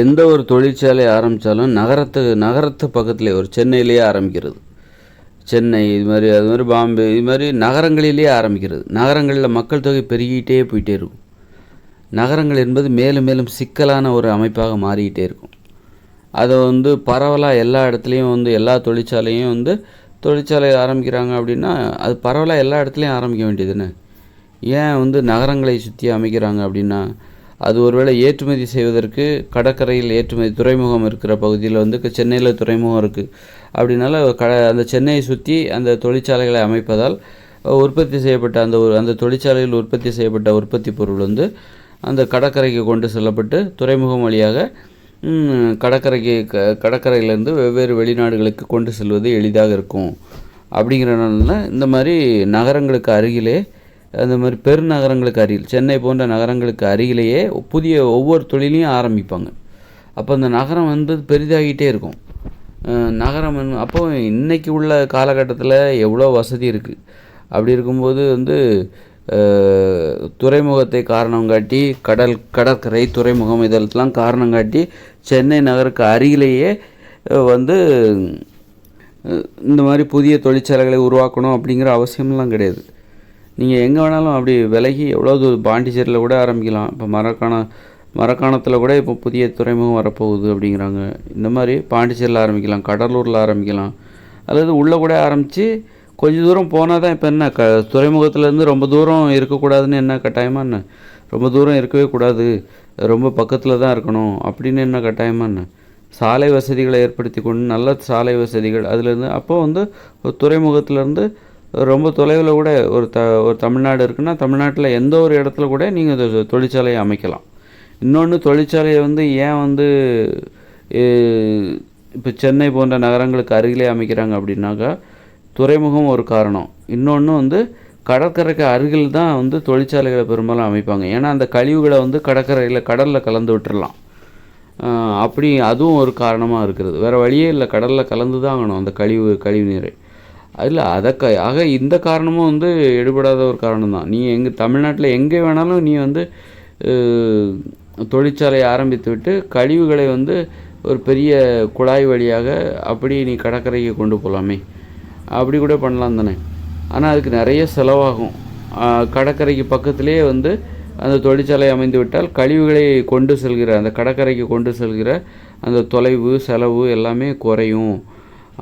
எந்த ஒரு தொழிற்சாலை ஆரம்பித்தாலும் நகரத்து நகரத்து பக்கத்தில் ஒரு சென்னையிலேயே ஆரம்பிக்கிறது. சென்னை இது மாதிரி அது மாதிரி பாம்பே இது மாதிரி நகரங்களிலேயே ஆரம்பிக்கிறது. நகரங்களில் மக்கள் தொகை பெருகிட்டே போயிட்டே இருக்கும். நகரங்கள் என்பது மேலும் மேலும் சிக்கலான ஒரு அமைப்பாக மாறிக்கிட்டே இருக்கும். அதை வந்து பரவலாக எல்லா இடத்துலையும் வந்து எல்லா தொழிற்சாலையும் வந்து தொழிற்சாலை ஆரம்பிக்கிறாங்க அப்படின்னா அது பரவலாக எல்லா இடத்துலையும் ஆரம்பிக்க வேண்டியதுன்னு ஏன் வந்து நகரங்களை சுற்றி அமைக்கிறாங்க அப்படின்னா அது ஒருவேளை ஏற்றுமதி செய்வதற்கு கடற்கரையில் ஏற்றுமதி துறைமுகம் இருக்கிற பகுதியில் வந்து சென்னையில் துறைமுகம் இருக்குது அப்படின்னால க அந்த சென்னையை சுற்றி அந்த தொழிற்சாலைகளை அமைப்பதால் உற்பத்தி செய்யப்பட்ட அந்த ஒரு அந்த தொழிற்சாலையில் உற்பத்தி செய்யப்பட்ட உற்பத்தி பொருள் வந்து அந்த கடற்கரைக்கு கொண்டு செல்லப்பட்டு துறைமுகம் வழியாக கடற்கரைக்கு க கடற்கரையிலேருந்து வெவ்வேறு வெளிநாடுகளுக்கு கொண்டு செல்வது எளிதாக இருக்கும். அப்படிங்கிறனால இந்த மாதிரி நகரங்களுக்கு அருகிலே அந்த மாதிரி பெருநகரங்களுக்கு அருகில் சென்னை போன்ற நகரங்களுக்கு அருகிலேயே புதிய ஒவ்வொரு தொழிலையும் ஆரம்பிப்பாங்க. அப்போ அந்த நகரம் வந்து பெரிதாகிட்டே இருக்கும். நகரம் அப்போ இன்றைக்கி உள்ள காலகட்டத்தில் எவ்வளோ வசதி இருக்குது அப்படி இருக்கும்போது வந்து துறைமுகத்தை காரணம் காட்டி கடல் கடற்கரை துறைமுகம் இதெல்லாம் காரணம் காட்டி சென்னை நகருக்கு அருகிலேயே வந்து இந்த மாதிரி புதிய தொழிற்சாலைகளை உருவாக்கணும் அப்படிங்கிற அவசியம்லாம் கிடையாது. நீங்கள் எங்கே வேணாலும் அப்படி விலகி எவ்வளோ தூரம் பாண்டிச்சேரியில் கூட ஆரம்பிக்கலாம். இப்போ மரக்காண மரக்காணத்தில் கூட இப்போ புதிய துறைமுகம் வரப்போகுது அப்படிங்கிறாங்க. இந்த மாதிரி பாண்டிச்சேரியில் ஆரம்பிக்கலாம் கடலூரில் ஆரம்பிக்கலாம். அல்லது உள்ளே கூட ஆரம்பித்து கொஞ்ச தூரம் போனால் தான் இப்போ என்ன க துறைமுகத்துலேருந்து ரொம்ப தூரம் இருக்கக்கூடாதுன்னு என்ன கட்டாயமா என்ன? ரொம்ப தூரம் இருக்கவே கூடாது. ரொம்ப பக்கத்தில் தான் இருக்கணும் அப்படின்னு என்ன கட்டாயமா என்ன? சாலை வசதிகளை ஏற்படுத்தி கொண்டு நல்ல சாலை வசதிகள் அதுலேருந்து அப்போ வந்து ஒரு துறைமுகத்துலேருந்து ரொம்ப தொலைவில் கூட ஒரு த ஒரு தமிழ்நாடு இருக்குன்னா தமிழ்நாட்டில் எந்த ஒரு இடத்துல கூட நீங்கள் தொழிற்சாலையை அமைக்கலாம். இன்னொன்று தொழிற்சாலையை வந்து ஏன் வந்து இப்போ சென்னை போன்ற நகரங்களுக்கு அருகிலே அமைக்கிறாங்க அப்படின்னாக்கா துறைமுகம் ஒரு காரணம். இன்னொன்று வந்து கடற்கரைக்கு அருகில் தான் வந்து தொழிற்சாலைகளை பெரும்பாலும் அமைப்பாங்க. ஏன்னா அந்த கழிவுகளை வந்து கடற்கரையில் கடலில் கலந்து விட்டுறலாம். அப்படி அதுவும் ஒரு காரணமாக இருக்கிறது. வேறு வழியே இல்லை. கடலில் கலந்து தான் ஆகணும் அந்த கழிவு கழிவு நீரை. இல்லை அதை க ஆக இந்த காரணமும் வந்து எடுபடாத ஒரு காரணம் தான் நீ எங்கே தமிழ்நாட்டில் எங்கே வேணாலும் நீ வந்து தொழிற்சாலையை தொழிற்சாலை ஆரம்பித்து விட்டு கழிவுகளை வந்து ஒரு பெரிய குழாய் வழியாக அப்படி நீ கடற்கரைக்கு கொண்டு போகலாமே அப்படி கூட பண்ணலாம் தானே. ஆனால் அதுக்கு நிறைய செலவாகும். கடற்கரைக்கு பக்கத்திலே வந்து அந்த தொழிற்சாலை அமைந்து விட்டால் கழிவுகளை கொண்டு செல்கிற அந்த கடற்கரைக்கு கொண்டு செல்கிற அந்த தொலைவு செலவு எல்லாமே குறையும்.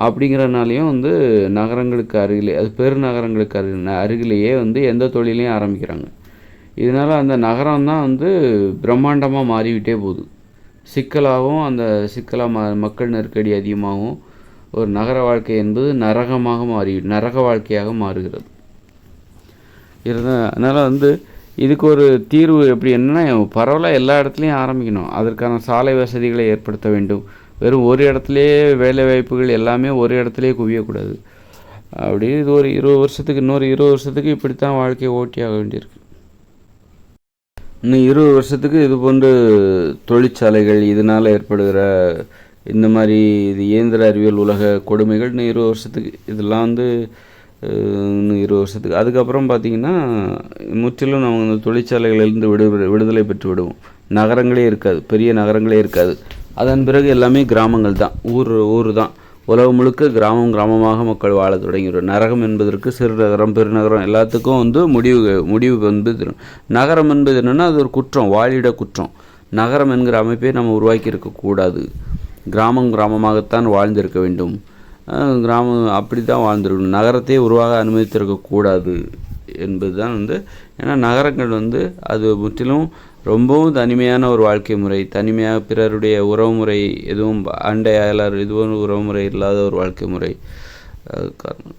அப்படிங்கிறனாலையும் வந்து நகரங்களுக்கு அருகிலே அது பெருநகரங்களுக்கு அரு அருகிலேயே வந்து எந்த தொழிலையும் ஆரம்பிக்கிறாங்க. இதனால் அந்த நகரம் தான் வந்து பிரம்மாண்டமாக மாறிவிட்டே போகுது. சிக்கலாகவும் அந்த சிக்கலாக ம மக்கள் நெருக்கடி அதிகமாகவும் ஒரு நகர வாழ்க்கை என்பது நரகமாக மாறி நரக வாழ்க்கையாக மாறுகிறது. இருந்த அதனால் வந்து இதுக்கு ஒரு தீர்வு எப்படி என்னன்னா பரவலாக எல்லா இடத்துலையும் ஆரம்பிக்கணும். அதற்கான சாலை வசதிகளை ஏற்படுத்த வேண்டும். வெறும் ஒரு இடத்துலையே வேலை வாய்ப்புகள் எல்லாமே ஒரு இடத்துலையே குவியக்கூடாது. அப்படி இது ஒரு இருபது வருஷத்துக்கு இன்னொரு இருபது வருஷத்துக்கு இப்படித்தான் வாழ்க்கையை ஓட்டி ஆக வேண்டியிருக்கு. இன்னும் இருபது வருஷத்துக்கு இது போன்று தொழிற்சாலைகள் இதனால் ஏற்படுகிற இந்த மாதிரி இது இயந்திர அறிவியல் உலக கொடுமைகள் இன்னும் இருபது வருஷத்துக்கு இதெல்லாம் வந்து இன்னும் இருபது வருஷத்துக்கு. அதுக்கப்புறம் பார்த்திங்கன்னா முற்றிலும் நம்ம இந்த தொழிற்சாலைகளிலிருந்து விடு விடுதலை பெற்று விடுவோம். நகரங்களே இருக்காது பெரிய நகரங்களே இருக்காது. அதன் பிறகு எல்லாமே கிராமங்கள் தான். ஊர் ஊர் தான். உலகம் முழுக்க கிராமம் கிராமமாக மக்கள் வாழ தொடங்கிவிடும் நரகம் என்பதற்கு சிறுநகரம் பெருநகரம் எல்லாத்துக்கும் வந்து முடிவு முடிவு வந்து தரும். நகரம் என்பது என்னென்னா அது ஒரு குற்றம் வாழிட குற்றம். நகரம் என்கிற அமைப்பை நம்ம உருவாக்கி இருக்கக்கூடாது கிராமம் கிராமமாகத்தான் வாழ்ந்திருக்க வேண்டும். கிராமம் அப்படி தான் வாழ்ந்திருக்கணும். நகரத்தை உருவாக அனுமதித்திருக்கக்கூடாது என்பது தான் வந்து ஏன்னா நகரங்கள் வந்து அது முற்றிலும் ரொம்பவும் தனிமையான ஒரு வாழ்க்கை முறை தனிமையாக பிறருடைய உறவுமுறை எதுவும் அண்டை அயலார் எதுவும் உறவுமுறை இல்லாத ஒரு வாழ்க்கை முறை. அது காரணம்